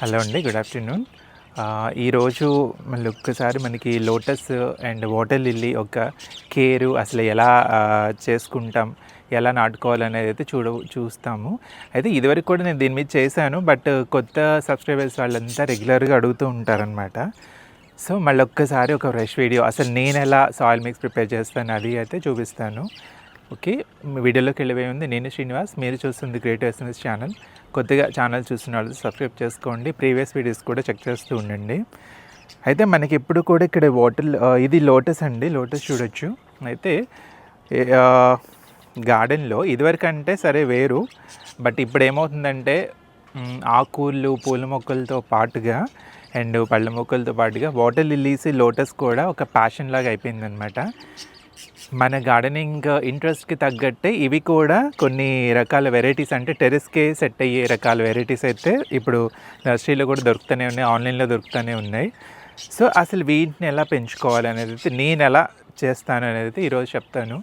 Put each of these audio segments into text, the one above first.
Hello అండి good afternoon. ఈరోజు మళ్ళీ ఒక్కసారి మనకి లోటస్ అండ్ వాటర్ లిల్లీ ఒక కేరు అసలు ఎలా చేసుకుంటాం ఎలా నాటుకోవాలనేది అయితే చూడ చూస్తాము. అయితే ఇదివరకు కూడా నేను దీని మీద చేశాను బట్ కొత్త సబ్స్క్రైబర్స్ వాళ్ళంతా రెగ్యులర్గా అడుగుతూ ఉంటారనమాట సో మళ్ళీ ఒక్కసారి ఒక ఫ్రెష్ వీడియో అసలు నేను ఎలా సాయిల్ మిక్స్ ప్రిపేర్ చేస్తాను అది అయితే చూపిస్తాను. ఓకే మీ వీడియోలోకి వెళ్ళిపోయి ఉంది నేను శ్రీనివాస్ మీరు చూస్తుంది గ్రేట్ ఎస్ఎంఎస్ ఛానల్. కొత్తగా ఛానల్ చూస్తున్న వాళ్ళు సబ్స్క్రైబ్ చేసుకోండి. ప్రీవియస్ వీడియోస్ కూడా చెక్ చేస్తూ ఉండండి. అయితే మనకి ఎప్పుడు కూడా ఇక్కడ వాటర్ ఇది లోటస్ అండి. లోటస్ చూడొచ్చు. అయితే గార్డెన్లో ఇదివరకు అంటే సరే వేరు. బట్ ఇప్పుడు ఏమవుతుందంటే ఆకులు పూల మొక్కలతో పాటుగా అండ్ పళ్ళ మొక్కలతో పాటుగా వాటర్ లిల్లీస్ లోటస్ కూడా ఒక ప్యాషన్ లాగా అయిపోయిందనమాట మన గార్డెనింగ్ ఇంట్రెస్ట్కి తగ్గట్టే ఇవి కూడా కొన్ని రకాల వెరైటీస్ అంటే టెరెస్కే సెట్ అయ్యే రకాల వెరైటీస్ అయితే ఇప్పుడు నర్సరీలో కూడా దొరుకుతూనే ఉన్నాయి ఆన్లైన్లో దొరుకుతూనే ఉన్నాయి. సో అసలు వీటిని ఎలా పెంచుకోవాలి అనేది అయితే నేను ఎలా చేస్తాను అనేది అయితే ఈరోజు చెప్తాను.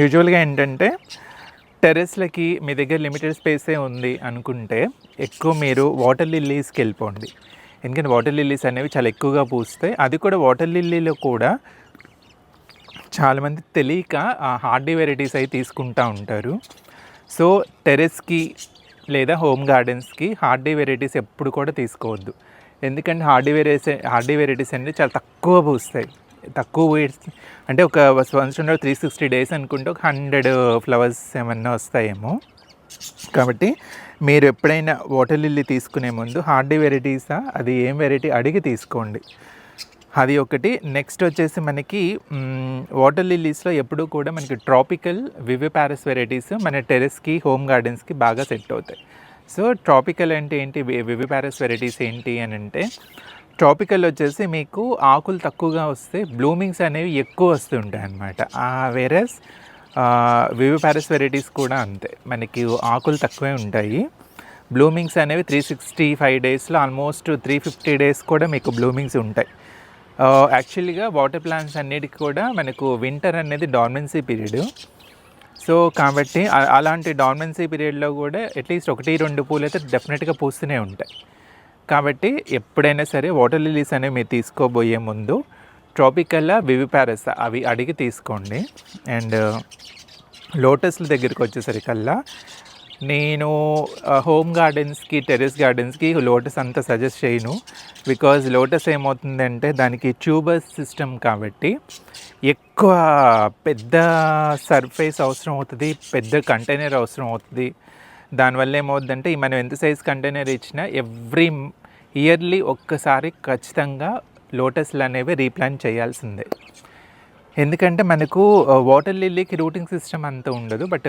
యూజువల్గా ఏంటంటే టెర్రస్లకి మీ దగ్గర లిమిటెడ్ స్పేసే ఉంది అనుకుంటే ఎక్కువ మీరు వాటర్ లిల్లీస్కి వెళ్ళిపోండి. ఎందుకంటే వాటర్ లిల్లీస్ అనేవి చాలా ఎక్కువగా పూస్తాయి. అది కూడా వాటర్ లిల్లీలో కూడా చాలామంది తెలియక ఆ హార్డీ వెరైటీస్ అవి తీసుకుంటూ ఉంటారు. సో టెరెస్కి లేదా హోమ్ గార్డెన్స్కి హార్డీ వెరైటీస్ ఎప్పుడు కూడా తీసుకోవద్దు. ఎందుకంటే హార్డీ వెరైటీస్ హార్డీ వెరైటీస్ అనేది చాలా తక్కువ పూస్తాయి. తక్కువ పూస్తే అంటే ఒక సంవత్సరంలో త్రీ సిక్స్టీ డేస్ అనుకుంటే ఒక హండ్రెడ్ ఫ్లవర్స్ ఏమన్నా వస్తాయేమో. కాబట్టి మీరు ఎప్పుడైనా వాటర్ లిల్లీ తీసుకునే ముందు హార్డీ వెరైటీసా? అది ఏం వెరైటీ? అడిగి తీసుకోండి. అది ఒకటి. నెక్స్ట్ వచ్చేసి మనకి వాటర్ లిల్లీస్లో ఎప్పుడూ కూడా మనకి ట్రాపికల్ వివి ప్యారస్ వెరైటీస్ మన టెరెస్కి హోమ్ గార్డెన్స్కి బాగా సెట్ అవుతాయి. సో ట్రాపికల్ అంటే ఏంటి? వివి ప్యారస్ వెరైటీస్ ఏంటి అని అంటే ట్రాపికల్ వచ్చేసి మీకు ఆకులు తక్కువగా వస్తే బ్లూమింగ్స్ అనేవి ఎక్కువ వస్తుంటాయి అన్నమాట. వేరస్ వివి ప్యారస్ వెరైటీస్ కూడా అంతే. మనకి ఆకులు తక్కువే ఉంటాయి. బ్లూమింగ్స్ అనేవి త్రీ సిక్స్టీ ఫైవ్ డేస్లో ఆల్మోస్ట్ త్రీ ఫిఫ్టీ డేస్ కూడా మీకు బ్లూమింగ్స్ ఉంటాయి. యాక్చువల్గా వాటర్ ప్లాంట్స్ అన్నిటికి కూడా మనకు వింటర్ అనేది డార్మెన్సీ పీరియడ్ సో కాబట్టి అలాంటి డార్మెన్సీ పీరియడ్లో కూడా అట్లీస్ట్ ఒకటి రెండు పూలు అయితే డెఫినెట్గా పూస్తూనే ఉంటాయి. కాబట్టి ఎప్పుడైనా సరే వాటర్ లిలీస్ అనేవి మీరు తీసుకోబోయే ముందు ట్రాపికల్లా వివిపారస్ అవి అడిగి తీసుకోండి. అండ్ uh, లోటస్ల దగ్గరికి వచ్చేసరికల్లా నేను హోమ్ గార్డెన్స్కి టెరెస్ గార్డెన్స్కి లోటస్ అంతా సజెస్ట్ చేయను. బికాజ్ లోటస్ ఏమవుతుందంటే దానికి ట్యూబర్స్ సిస్టమ్ కాబట్టి ఎక్కువ పెద్ద సర్ఫేస్ అవసరం అవుతుంది పెద్ద కంటైనర్ అవసరం అవుతుంది. దానివల్ల ఏమవుతుందంటే ఈ మనం ఎంత సైజ్ కంటైనర్ ఇచ్చినా ఎవ్రీ ఇయర్లీ ఒక్కసారి ఖచ్చితంగా లోటస్లు అనేవి రీప్లాంట్ చేయాల్సిందే. ఎందుకంటే మనకు వాటర్ లిల్లీకి రూటింగ్ సిస్టమ్ అంత ఉండదు. బట్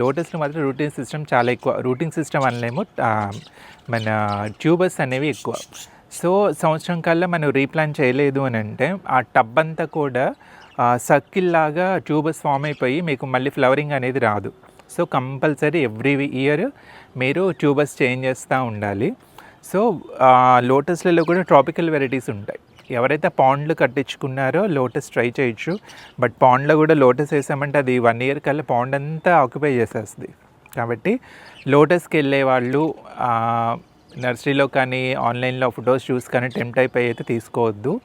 లోటస్లో మాత్రం రూటింగ్ సిస్టమ్ చాలా ఎక్కువ రూటింగ్ సిస్టమ్ అనలేము. మన ట్యూబర్స్ అనేవి ఎక్కువ. సో సంవత్సరం కల్లా మనం రీప్లాన్ చేయలేదు అని అంటే ఆ టబ్ అంతా కూడా సర్కిల్ లాగా ట్యూబర్స్ ఫామ్ అయిపోయి మీకు మళ్ళీ ఫ్లవరింగ్ అనేది రాదు. సో కంపల్సరీ ఎవ్రీ ఇయర్ మీరు ట్యూబర్స్ చేంజ్ చేస్తూ ఉండాలి. సో లోటస్లలో కూడా ట్రాపికల్ వెరైటీస్ ఉంటాయి. ఎవరైతే పాండ్లు కట్టించుకున్నారో లోటస్ ట్రై చేయొచ్చు. బట్ పాండ్లో కూడా లోటస్ వేసామంటే అది వన్ ఇయర్ కల్లా పాండ్ అంతా ఆక్యుపై చేసేస్తుంది. కాబట్టి లోటస్కి వెళ్ళే వాళ్ళు నర్సరీలో కానీ ఆన్లైన్లో ఫొటోస్ చూసి కానీ టెంప్ట్ అయిపోయి అయితే తీసుకోవద్దు.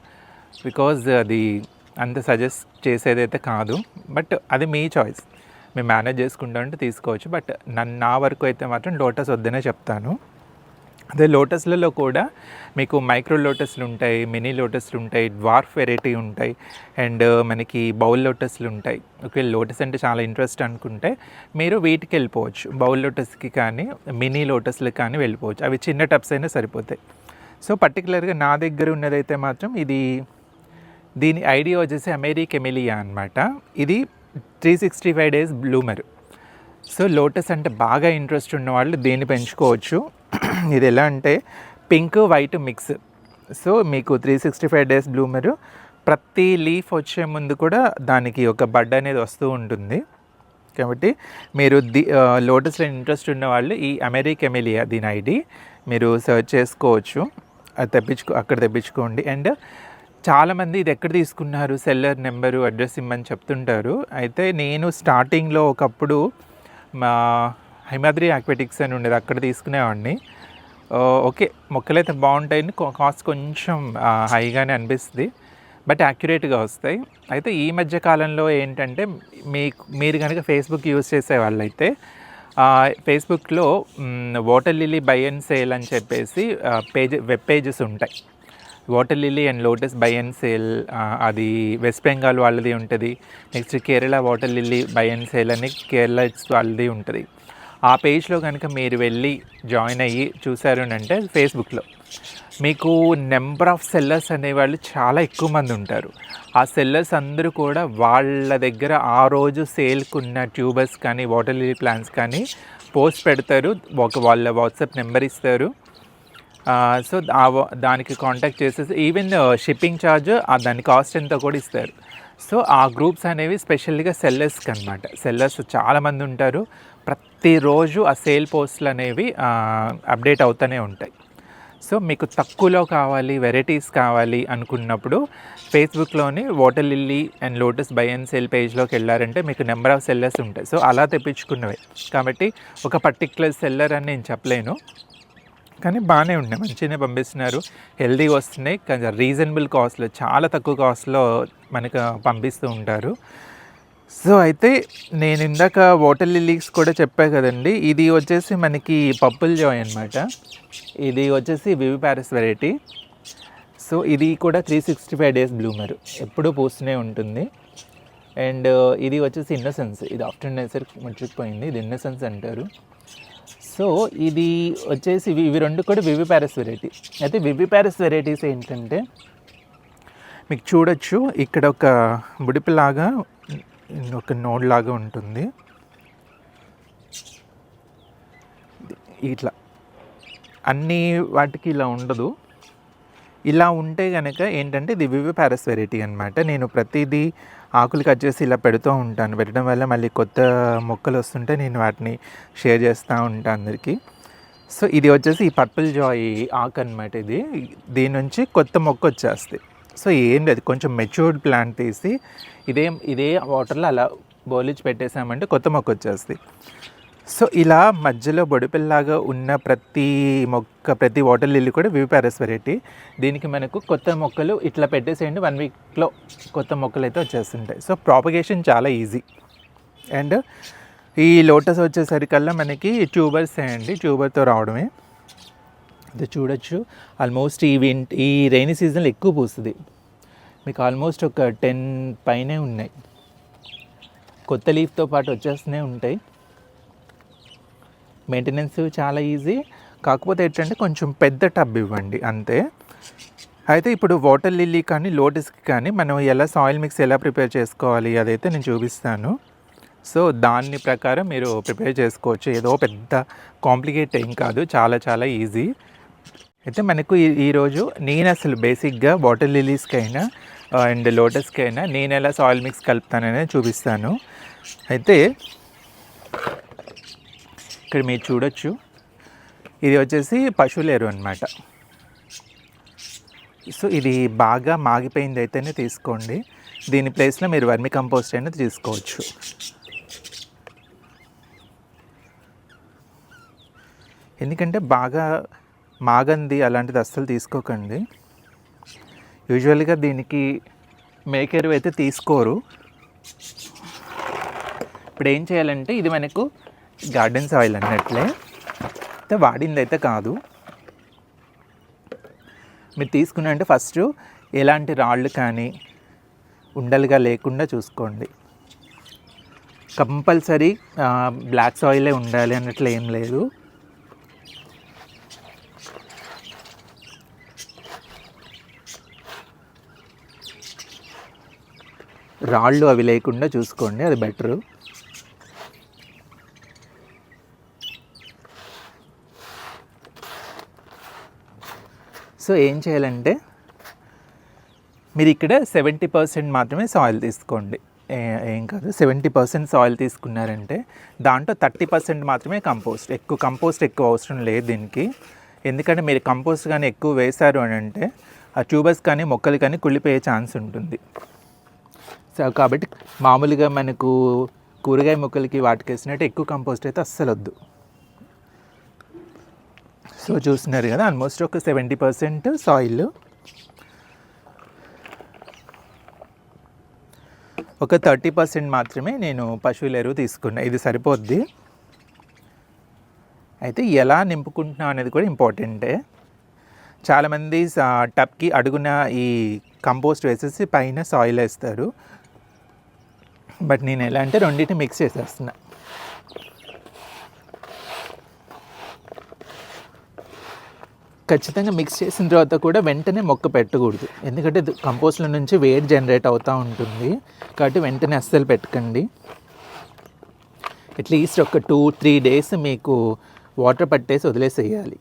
బికాజ్ అది అంత సజెస్ట్ చేసేదైతే కాదు. బట్ అది మీ చాయిస్. మేము మేనేజ్ చేసుకుంటా ఉంటే తీసుకోవచ్చు. బట్ నన్ను నా వరకు అయితే మాత్రం లోటస్ వద్దనే చెప్తాను. అదే లోటస్లలో కూడా మీకు మైక్రో లోటస్లు ఉంటాయి మినీ లోటస్లు ఉంటాయి డ్వార్ఫ్ వెరైటీ ఉంటాయి అండ్ మనకి బౌల్ లోటస్లు ఉంటాయి. ఒకవేళ లోటస్ అంటే చాలా ఇంట్రెస్ట్ అనుకుంటే మీరు వీటికి వెళ్ళిపోవచ్చు. బౌల్ లోటస్కి కానీ మినీ లోటస్లకు కానీ వెళ్ళిపోవచ్చు. అవి చిన్న టబ్స్ అయినా సరిపోతాయి. సో పర్టికులర్గా నా దగ్గర ఉన్నదైతే మాత్రం ఇది దీని ఐడియా వచ్చేసి అమెరికెమిలియా అనమాట ఇది three sixty five days bloomer. So lotus అంటే బాగా ఇంట్రెస్ట్ ఉన్న వాళ్ళు దీన్ని పెంచుకోవచ్చు. ఇది ఎలా అంటే పింక్ వైట్ మిక్స్. సో మీకు three sixty five days bloomer ప్రతి లీఫ్ వచ్చే ముందు కూడా దానికి ఒక బడ్ అనేది వస్తూ ఉంటుంది. కాబట్టి మీరు ది లోటస్లో ఇంట్రెస్ట్ ఉన్న వాళ్ళు ఈ అమెరికెమిలియా దీని ఐడి మీరు సెర్చ్ చేసుకోవచ్చు. అది తెప్పించుకో అక్కడ తెప్పించుకోండి. అండ్ చాలామంది ఇది ఎక్కడ తీసుకున్నారు? సెల్లర్ నెంబరు అడ్రస్ ఇమ్మని చెప్తుంటారు. అయితే నేను స్టార్టింగ్లో ఒకప్పుడు మా హిమాద్రి ఆక్వెటిక్స్ అని ఉండేది అక్కడ తీసుకునేవాడిని. ఓకే మొక్కలు అయితే బాగుంటాయని కాస్ట్ కొంచెం హైగానే అనిపిస్తుంది బట్ యాక్యురేట్గా వస్తాయి. అయితే ఈ మధ్య కాలంలో ఏంటంటే మీకు మీరు కనుక ఫేస్బుక్ యూజ్ చేసే వాళ్ళైతే ఫేస్బుక్లో water lily buy and sale అని చెప్పేసి పేజ్ వెబ్ పేజెస్ ఉంటాయి. Water lily and lotus buy and sale అది వెస్ట్ బెంగాల్ వాళ్ళది ఉంటుంది. Next Kerala water lily buy and sale అని కేరళ వాళ్ళది ఉంటుంది. ఆ పేజ్లో కనుక మీరు వెళ్ళి జాయిన్ అయ్యి చూశారనంటే అంటే ఫేస్బుక్లో. మీకు నెంబర్ ఆఫ్ సెల్లర్స్ అనేవాళ్ళు చాలా ఎక్కువ మంది ఉంటారు. ఆ సెల్లర్స్ అందరూ కూడా వాళ్ళ దగ్గర ఆ రోజు సేల్కున్న ట్యూబర్స్ కానీ వాటర్ లిలీ ప్లాంట్స్ కానీ పోస్ట్ పెడతారు. ఒక వాళ్ళ వాట్సాప్ నెంబర్ ఇస్తారు. సో దానికి కాంటాక్ట్ చేసేసి ఈవెన్ షిప్పింగ్ ఛార్జ్ దాని కాస్ట్ ఎంతో కూడా ఇస్తారు. సో ఆ గ్రూప్స్ అనేవి స్పెషల్గా సెల్లర్స్కి అనమాట సెల్లర్స్ చాలామంది ఉంటారు. ప్రతిరోజు ఆ సేల్ పోస్ట్లు అనేవి అప్డేట్ అవుతూనే ఉంటాయి. సో మీకు తక్కువలో కావాలి వెరైటీస్ కావాలి అనుకున్నప్పుడు ఫేస్బుక్లోని water lily and lotus buy and sale పేజ్లోకి వెళ్ళారంటే మీకు నెంబర్ ఆఫ్ సెల్లర్స్ ఉంటాయి. సో అలా తెప్పించుకున్నవే. కాబట్టి ఒక పర్టిక్యులర్ సెల్లర్ అని నేను చెప్పలేను. కానీ బాగానే ఉన్నాయి మంచిగానే పంపిస్తున్నారు. హెల్దీగా వస్తున్నాయి. కొంచెం రీజనబుల్ కాస్ట్లో చాలా తక్కువ కాస్ట్లో మనకు పంపిస్తూ ఉంటారు. సో అయితే నేను ఇందాక వాటర్ లిలీస్ కూడా చెప్పా కదండి. ఇది వచ్చేసి మనకి పప్పుల్ జాయ్ అనమాట ఇది వచ్చేసి వివి ప్యారిస్ వెరైటీ. సో ఇది కూడా three sixty five days bloomer. ఎప్పుడూ పూస్తూనే ఉంటుంది. అండ్ ఇది వచ్చేసి ఇన్నసెన్స్. ఇది ఆఫ్టర్నూన్ సార్ ముట్టుకుపోయింది. ఇది ఇన్నసెన్స్ అంటారు. సో ఇది వచ్చేసి ఇవి ఇవి రెండు కూడా వివి ప్యారస్ వెరైటీ. అయితే వివి ప్యారస్ వెరైటీస్ ఏంటంటే మీకు చూడొచ్చు ఇక్కడ ఒక బుడిపిలాగా ఒక నోడ్ లాగా ఉంటుంది. ఇట్లా. అన్ని వాటికి ఇలా ఉండదు. ఇలా ఉంటే కనుక ఏంటంటే ఇది వివి ప్యారస్ వెరైటీ అనమాట నేను ప్రతిదీ ఆకులు కట్ చేసి ఇలా పెడుతూ ఉంటాను. పెట్టడం వల్ల మళ్ళీ కొత్త మొక్కలు వస్తుంటే నేను వాటిని షేర్ చేస్తూ ఉంటాను అందరికీ. సో ఇది వచ్చేసి ఈ పర్పుల్ జాయ్ ఆకు అనమాట ఇది. దీని నుంచి కొత్త మొక్క వచ్చేస్తుంది సో ఏం లేదు. కొంచెం మెచ్యూర్డ్ ప్లాంట్ తీసి ఇదే ఇదే వాటర్లో అలా బోలిచి పెట్టేసామంటే కొత్త మొక్క వచ్చేస్తుంది సో ఇలా మధ్యలో బొడిపిల్లాగా ఉన్న ప్రతి మొక్క ప్రతి వాటర్ లిల్లీ కూడా వివి వెరైటీ దీనికి మనకు కొత్త మొక్కలు ఇట్లా పెట్టేసేయండి. వన్ వీక్లో కొత్త మొక్కలు అయితే వచ్చేస్తుంటాయి. సో ప్రాపగేషన్ చాలా ఈజీ అండ్ ఈ లోటస్ వచ్చేసరికల్లా మనకి ట్యూబర్స్ అండి ట్యూబర్తో రావడమే. ఇది చూడొచ్చు. ఆల్మోస్ట్ ఈ విన్ ఈ రైనీ సీజన్లో ఎక్కువ పూస్తుంది. మీకు ఆల్మోస్ట్ ఒక టెన్ పైనే ఉన్నాయి. కొత్త లీఫ్తో పాటు వచ్చేస్తూనే ఉంటాయి. మెయింటెనెన్స్ చాలా ఈజీ కాకపోతే ఏంటంటే కొంచెం పెద్ద టబ్ ఇవ్వండి అంతే. అయితే ఇప్పుడు వాటర్ లిల్లీ కానీ లోటస్కి కానీ మనం ఎలా సాయిల్ మిక్స్ ఎలా ప్రిపేర్ చేసుకోవాలి అదైతే నేను చూపిస్తాను. సో దాని ప్రకారం మీరు ప్రిపేర్ చేసుకోవచ్చు. ఏదో పెద్ద కాంప్లికేట్ ఏం కాదు చాలా చాలా ఈజీ అయితే మనకు ఈ- ఈరోజు నేను అసలు బేసిక్గా వాటర్ లిలీస్కైనా అండ్ లోటస్కి అయినా నేను ఎలా సాయిల్ మిక్స్ కలుపుతాననేది చూపిస్తాను. అయితే ఇక్కడ మీరు చూడొచ్చు. ఇది వచ్చేసి పశువుల ఎరువు అనమాట సో ఇది బాగా మాగిపోయింది అయితేనే తీసుకోండి. దీని ప్లేస్లో మీరు వర్మి కంపోస్ట్ అయినా తీసుకోవచ్చు. ఎందుకంటే బాగా మాగంది అలాంటిది అస్సలు తీసుకోకండి. యూజువల్గా దీనికి మేకెరువు అయితే తీసుకోరు. ఇప్పుడు ఏం చేయాలంటే ఇది మనకు గార్డెన్ సాయిల్ అన్నట్లే. అయితే వాడింది అయితే కాదు. మీరు తీసుకున్నంటే ఫస్ట్ ఎలాంటి రాళ్ళు కానీ ఉండలుగా లేకుండా చూసుకోండి. కంపల్సరీ బ్లాక్ సాయిలే ఉండాలి అన్నట్లు ఏం లేదు. రాళ్ళు అవి లేకుండా చూసుకోండి అది బెటరు సో ఏం చేయాలంటే మీరు ఇక్కడ సెవెంటీ పర్సెంట్ మాత్రమే సాయిల్ తీసుకోండి. ఏం కాదు సెవెంటీ పర్సెంట్ సాయిల్ తీసుకున్నారంటే దాంట్లో థర్టీ పర్సెంట్ మాత్రమే కంపోస్ట్. ఎక్కువ కంపోస్ట్ ఎక్కువ అవసరం లేదు దీనికి. ఎందుకంటే మీరు కంపోస్ట్ కానీ ఎక్కువ వేశారు అని అంటే ఆ ట్యూబర్స్ కానీ మొక్కలు కానీ కుళ్ళిపోయే ఛాన్స్ ఉంటుంది. సో కాబట్టి మామూలుగా మనకు కూరగాయ మొక్కలకి వాటికి వేసినట్టు ఎక్కువ కంపోస్ట్ అయితే అస్సలు వద్దు సో చూస్తున్నారు కదా ఆల్మోస్ట్ ఒక సెవెంటీ పర్సెంట్ సాయిల్ ఒక థర్టీ పర్సెంట్ మాత్రమే నేను పశువుల ఎరువు తీసుకున్నా. ఇది సరిపోద్ది. అయితే ఎలా నింపుకుంటున్నాం అనేది కూడా ఇంపార్టెంటే. చాలామంది టబ్కి అడుగున ఈ కంపోస్ట్ వేసేసి పైన సాయిల్ వేస్తారు. బట్ నేను ఎలా అంటే రెండింటిని మిక్స్ చేసేస్తున్నా. ఖచ్చితంగా మిక్స్ చేసిన తర్వాత కూడా వెంటనే మొక్క పెట్టకూడదు. ఎందుకంటే కంపోస్ట్ల నుంచి వేడి జనరేట్ అవుతూ ఉంటుంది. కాబట్టి వెంటనే అస్సలు పెట్టకండి. అట్లీస్ట్ ఒక టూ త్రీ డేస్ మీకు వాటర్ పట్టేసి వదిలేసేయాలి.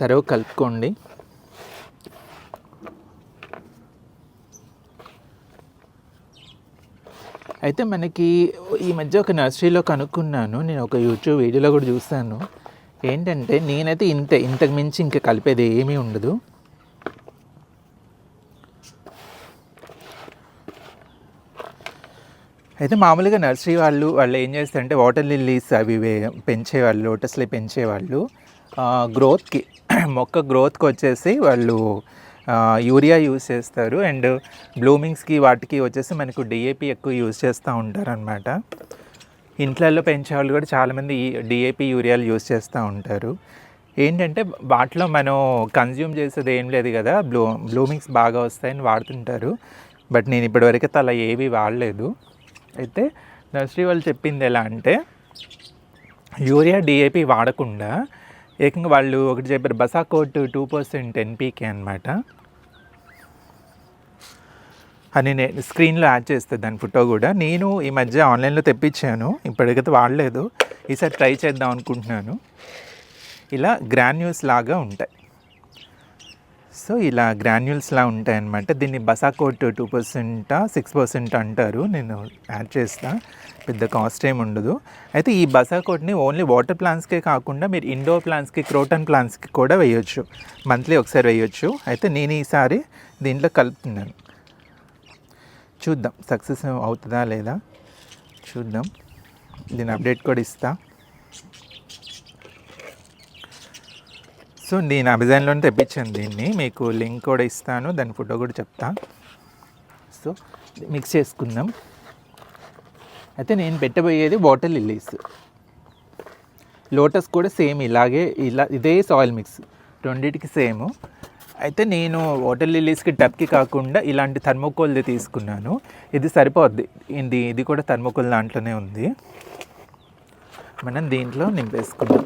తర్వాత కలుపుకోండి. అయితే మనకి ఈ మధ్య ఒక నర్సరీలో కనుక్కున్నాను. నేను ఒక యూట్యూబ్ వీడియోలో కూడా చూస్తాను ఏంటంటే నేనైతే ఇంతే ఇంతకు మించి ఇంకా కలిపేది ఏమీ ఉండదు. అయితే మామూలుగా నర్సరీ వాళ్ళు వాళ్ళు ఏం చేస్తారంటే వాటర్ లిల్లీస్ అవి పెంచేవాళ్ళు లోటస్లే పెంచేవాళ్ళు. గ్రోత్కి మొక్క గ్రోత్కి వచ్చేసి వాళ్ళు యూరియా యూజ్ చేస్తారు అండ్ బ్లూమింగ్స్కి వాటికి వచ్చేసి మనకు డిఏపి ఎక్కువ యూజ్ చేస్తూ ఉంటారు అనమాట ఇంట్లలో పెంచే వాళ్ళు కూడా చాలామంది ఈ డిఏపి యూరియాలు యూస్ చేస్తూ ఉంటారు. ఏంటంటే వాటిలో మనం కన్జ్యూమ్ చేసేది ఏం లేదు కదా బ్లూ బ్లూమింగ్స్ బాగా వస్తాయని వాడుతుంటారు. బట్ నేను ఇప్పటివరకు అలా ఏవి వాడలేదు. అయితే నర్సరీ వాళ్ళు చెప్పింది ఎలా అంటే యూరియా డిఏపి వాడకుండా ఏకంగా వాళ్ళు ఒకటి చెప్పారు బసాకోట్ టూ పర్సెంట్ ఎన్పీకే అనమాట అని నేను స్క్రీన్లో యాడ్ చేస్తాను దాని ఫోటో కూడా. నేను ఈ మధ్య ఆన్లైన్లో తెప్పించాను. ఇప్పటికైతే వాడలేదు. ఈసారి ట్రై చేద్దాం అనుకుంటున్నాను. ఇలా గ్రాన్యూల్స్ లాగా ఉంటాయి. సో ఇలా గ్రాన్యూల్స్లా ఉంటాయి అన్నమాట దీన్ని Basacote two percent six percent అంటారు. నేను యాడ్ చేస్తా. పెద్ద కాస్ట్ ఏమి ఉండదు. అయితే ఈ బసాకోట్ని ఓన్లీ వాటర్ ప్లాంట్స్కే కాకుండా మీరు ఇండోర్ ప్లాంట్స్కి క్రోటన్ ప్లాంట్స్కి కూడా వేయొచ్చు. మంత్లీ ఒకసారి వేయొచ్చు. అయితే నేను ఈసారి దీంట్లో కలుపుతున్నాను. చూద్దాం. సక్సెస్ అవుతుందా లేదా? చూద్దాం. దీని అప్డేట్ కూడా ఇస్తా. సో నేను అమెజాన్లోనే తెప్పించాను దీన్ని. మీకు లింక్ కూడా ఇస్తాను. దాని ఫోటో కూడా చెప్తా. సో మిక్స్ చేసుకుందాం. అయితే నేను పెట్టబోయేది వాటర్ లిల్లీస్. లోటస్ కూడా సేమ్ ఇలాగే ఇలా ఇదే సాయిల్ మిక్స్. రెండింటికి సేమ్. అయితే నేను వాటర్ లిల్లీస్కి టబ్కి కాకుండా ఇలాంటి థర్మోకోల్ది తీసుకున్నాను. ఇది సరిపోద్ది. ఇది ఇది కూడా థర్మోకోల్ దాంట్లోనే ఉంది. మనం దీంట్లో నింపేసుకుందాం.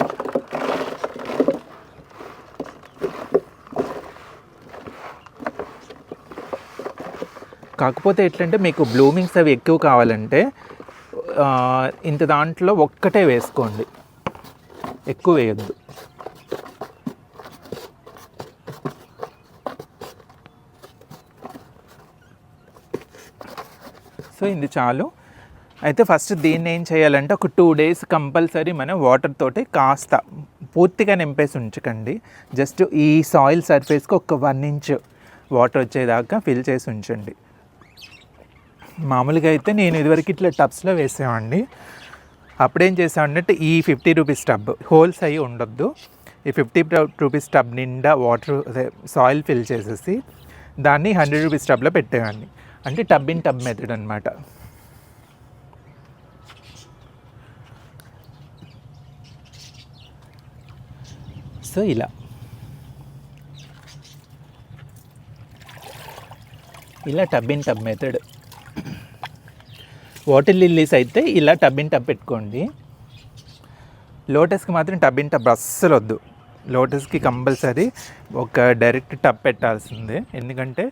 కాకపోతే ఎట్లంటే మీకు బ్లూమింగ్స్ అవి ఎక్కువ కావాలంటే ఇంత దాంట్లో ఒక్కటే వేసుకోండి. ఎక్కువ వేయద్దు. సో ఇది చాలు. అయితే ఫస్ట్ దీన్ని ఏం చేయాలంటే ఒక టూ డేస్ కంపల్సరీ మనం వాటర్ తోటి కాస్త పూర్తిగా నింపేసి ఉంచకండి. జస్ట్ ఈ సాయిల్ సర్ఫేస్కి ఒక వన్ ఇంచ్ వాటర్ వచ్చేదాకా ఫిల్ చేసి ఉంచండి. మామూలుగా అయితే నేను ఇదివరకు ఇట్లా టబ్స్లో వేసామండి అప్పుడేం చేసామంటే ఈ ఫిఫ్టీ రూపీస్ టబ్ హోల్స్ అయ్యి ఉండొద్దు. ఈ ఫిఫ్టీ రూపీస్ టబ్ నిండా వాటర్ అదే సాయిల్ ఫిల్ చేసేసి దాన్ని హండ్రెడ్ రూపీస్ టబ్లో పెట్టేవాడిని. అంటే టబ్ ఇన్ టబ్ మెథడ్ అనమాట సో ఇలా. ఇలా tub in tub method water lilies అయితే ఇలా టబ్ ఇన్ టబ్ పెట్టుకోండి. లోటస్కి మాత్రం టబ్ ఇన్ టబ్ అస్సలు వద్దు. లోటస్కి కంపల్సరీ ఒక డైరెక్ట్ టబ్ పెట్టాల్సిందే. ఎందుకంటే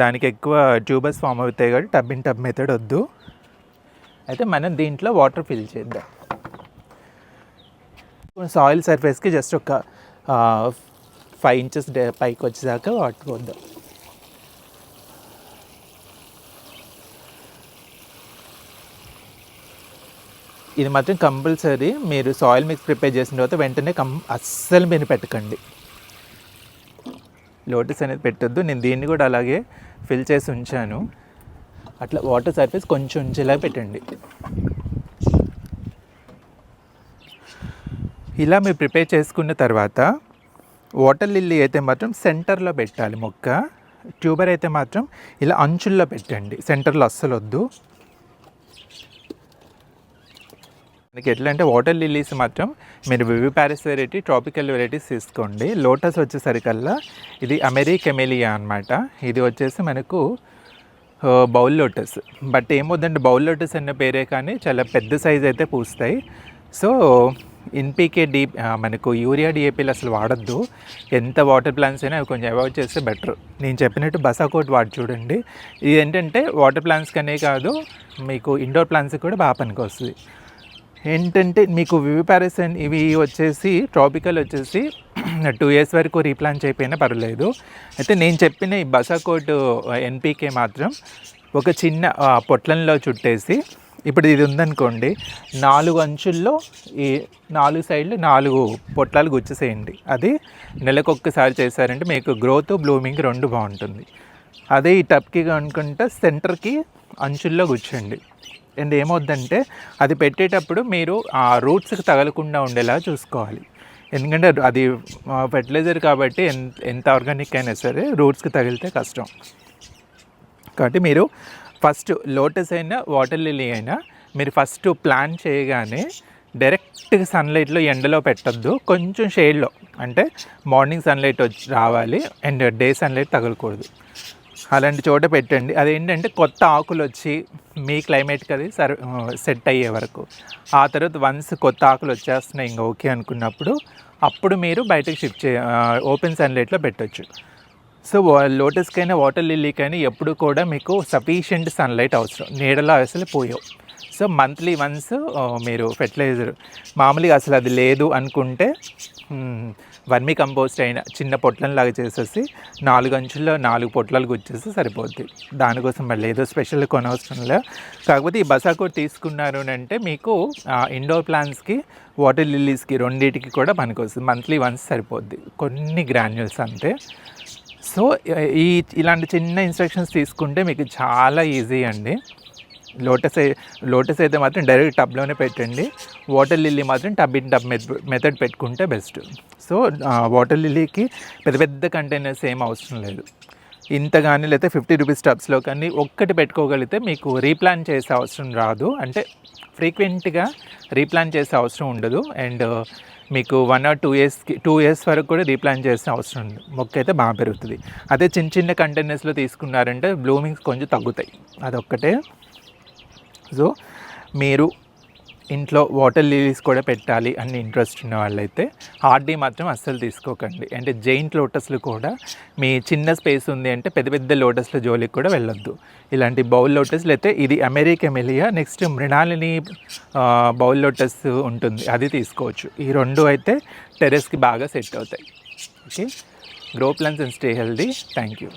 దానికి ఎక్కువ ట్యూబర్స్ ఫామ్ అవుతాయి కాబట్టి టబ్ ఇన్ టబ్ మెథడ్ వద్దు. అయితే మనం దీంట్లో వాటర్ ఫిల్ చేద్దాం. సాయిల్ సర్ఫేస్కి జస్ట్ ఒక ఫైవ్ ఇంచెస్ పైకి వచ్చేదాకా వాటర్ పోద్దాం. ఇది మాత్రం కంపల్సరీ మీరు సాయిల్ మిక్స్ ప్రిపేర్ చేసిన తర్వాత వెంటనే కం అస్సలు మీరు పెట్టకండి. లోటస్ అనేది పెట్టొద్దు. నేను దీన్ని కూడా అలాగే ఫిల్ చేసి ఉంచాను. అట్లా వాటర్ సర్ఫేస్ కొంచెం ఉంచేలా పెట్టండి. ఇలా మీరు ప్రిపేర్ చేసుకున్న తర్వాత వాటర్ లిల్లీ అయితే మాత్రం సెంటర్లో పెట్టాలి మొక్క. ట్యూబర్ అయితే మాత్రం ఇలా అంచుల్లో పెట్టండి. సెంటర్లో అస్సలు వద్దు మనకి ఎట్లా అంటే వాటర్ లిల్లీస్ మాత్రం మీరు వివి ప్యారిస్ వెరైటీ ట్రాపికల్ వెరైటీస్ తీసుకోండి. లోటస్ వచ్చేసరికల్లా ఇది అమెరీ కెమెలియా అనమాట ఇది వచ్చేసి మనకు బౌల్ లోటస్ బట్ ఏమొద్దంటే బౌల్ లోటస్ అన్న పేరే కానీ చాలా పెద్ద సైజ్ అయితే పూస్తాయి. సో ఎన్పీకే డీ మనకు యూరియా డిఏపీలు అసలు వాడద్దు. ఎంత వాటర్ ప్లాంట్స్ అయినా అవి కొంచెం అవాయిడ్ చేస్తే బెటర్ నేను చెప్పినట్టు బసాకోట్ వాడు చూడండి. ఇది ఏంటంటే వాటర్ ప్లాంట్స్ కనే కాదు మీకు ఇండోర్ ప్లాంట్స్కి కూడా బాగా పనికి వస్తుంది ఏంటంటే మీకు వివిపారసన్ ఇవి వచ్చేసి ట్రాపికల్ వచ్చేసి టూ ఇయర్స్ వరకు రీప్లాంట్ చేయకపోయినా పర్వాలేదు. అయితే నేను చెప్పిన ఈ బసాకోట్ ఎన్పికే మాత్రం ఒక చిన్న పొట్లంలో చుట్టేసి ఇప్పుడు ఇది ఉందనుకోండి నాలుగు అంచుల్లో ఈ నాలుగు సైడ్లు నాలుగు పొట్లాలు గుచ్చేసేయండి. అది నెలకొక్కసారి చేశారంటే మీకు గ్రోత్ బ్లూమింగ్ రెండు బాగుంటుంది. అదే ఈ టప్కి అనుకుంటే సెంటర్కి అంచుల్లో గుచ్చండి అండ్ ఏమవుద్దంటే అది పెట్టేటప్పుడు మీరు ఆ రూట్స్కి తగలకుండా ఉండేలా చూసుకోవాలి. ఎందుకంటే అది ఫెర్టిలైజర్ కాబట్టి ఎంత ఎంత ఆర్గానిక్ అయినా సరే రూట్స్కి తగిలితే కష్టం. కాబట్టి మీరు ఫస్ట్ లోటస్ అయినా వాటర్ లిల్లీ అయినా మీరు ఫస్ట్ ప్లాన్ చేయగానే డైరెక్ట్గా సన్లైట్లో ఎండలో పెట్టద్దు. కొంచెం షేడ్లో. అంటే మార్నింగ్ సన్లైట్ వచ్చి రావాలి. అండ్ డే సన్లైట్ తగలకూడదు. అలాంటి చోట పెట్టండి. అదేంటంటే కొత్త ఆకులు వచ్చి మీ క్లైమేట్కి అది సర్ సెట్ అయ్యే వరకు. ఆ తర్వాత వన్స్ కొత్త ఆకులు వచ్చేస్తున్నాయి ఇంకా ఓకే అనుకున్నప్పుడు అప్పుడు మీరు బయటకు షిఫ్ట్ చే ఓపెన్ సన్లైట్లో పెట్టొచ్చు. సో లోటస్కైనా వాటర్ లిల్లీకైనా ఎప్పుడు కూడా మీకు సఫిషియంట్ సన్లైట్ అవసరం. నీడలో అసలు పోయావు. సో మంత్లీ వన్స్ మీరు ఫెర్టిలైజర్ మామూలుగా అసలు అది లేదు అనుకుంటే వర్మి కంపోస్ట్ అయిన చిన్న పొట్లంలాగా చేసేసి నాలుగు అంచుల్లో నాలుగు పొట్లాలు గుచ్చేసి సరిపోద్ది. దానికోసం మళ్ళీ ఏదో స్పెషల్ కొనవసరం కాకపోతే ఈ బసాకో తీసుకున్నారు అని అంటే మీకు ఇండోర్ ప్లాంట్స్కి వాటర్ లిల్లీస్కి రెండింటికి కూడా పనికొస్తుంది. మంత్లీ వన్స్ సరిపోద్ది. కొన్ని గ్రాన్యుల్స్ అంతే. సో ఈ ఇలాంటి చిన్న ఇన్స్ట్రక్షన్స్ తీసుకుంటే మీకు చాలా ఈజీ అండి. లోటస్ లోటస్ అయితే మాత్రం డైరెక్ట్ టబ్లోనే పెట్టండి. వాటర్ లిల్లీ మాత్రం టబ్ ఇన్ టబ్ మెథడ్ పెట్టుకుంటే బెస్ట్. సో వాటర్ లిల్లీకి పెద్ద పెద్ద కంటైనర్స్ ఏం అవసరం లేదు. ఇంత కానీ లేకపోతే ఫిఫ్టీ రూపీస్ టబ్స్లో కానీ ఒక్కటి పెట్టుకోగలిగితే మీకు రీప్లాన్ చేసే అవసరం రాదు. అంటే ఫ్రీక్వెంట్గా రీప్లాన్ చేసే అవసరం ఉండదు. అండ్ మీకు వన్ ఆర్ టూ ఇయర్స్కి టూ ఇయర్స్ వరకు కూడా రీప్లాన్ చేసిన అవసరం ఉంది. మొక్క అయితే బాగా పెరుగుతుంది. అదే చిన్న చిన్న కంటైనర్స్లో తీసుకున్నారంటే బ్లూమింగ్స్ కొంచెం తగ్గుతాయి. అదొక్కటే. సో మీరు ఇంట్లో వాటర్ లిలీస్ కూడా పెట్టాలి అని ఇంట్రెస్ట్ ఉన్న వాళ్ళైతే హార్డీ మాత్రం అస్సలు తీసుకోకండి. అంటే జైంట్ లోటస్లు కూడా మీ చిన్న స్పేస్ ఉంది అంటే పెద్ద పెద్ద లోటస్ల జోలికి కూడా వెళ్ళొద్దు. ఇలాంటి బౌల్ లోటస్లు అయితే ఇది అమెరికా మెలియా నెక్స్ట్ మృణాలిని బౌల్ లోటస్ ఉంటుంది అది తీసుకోవచ్చు. ఈ రెండు అయితే టెరెస్కి బాగా సెట్ అవుతాయి. Okay? Grow plants and stay healthy. Thank you.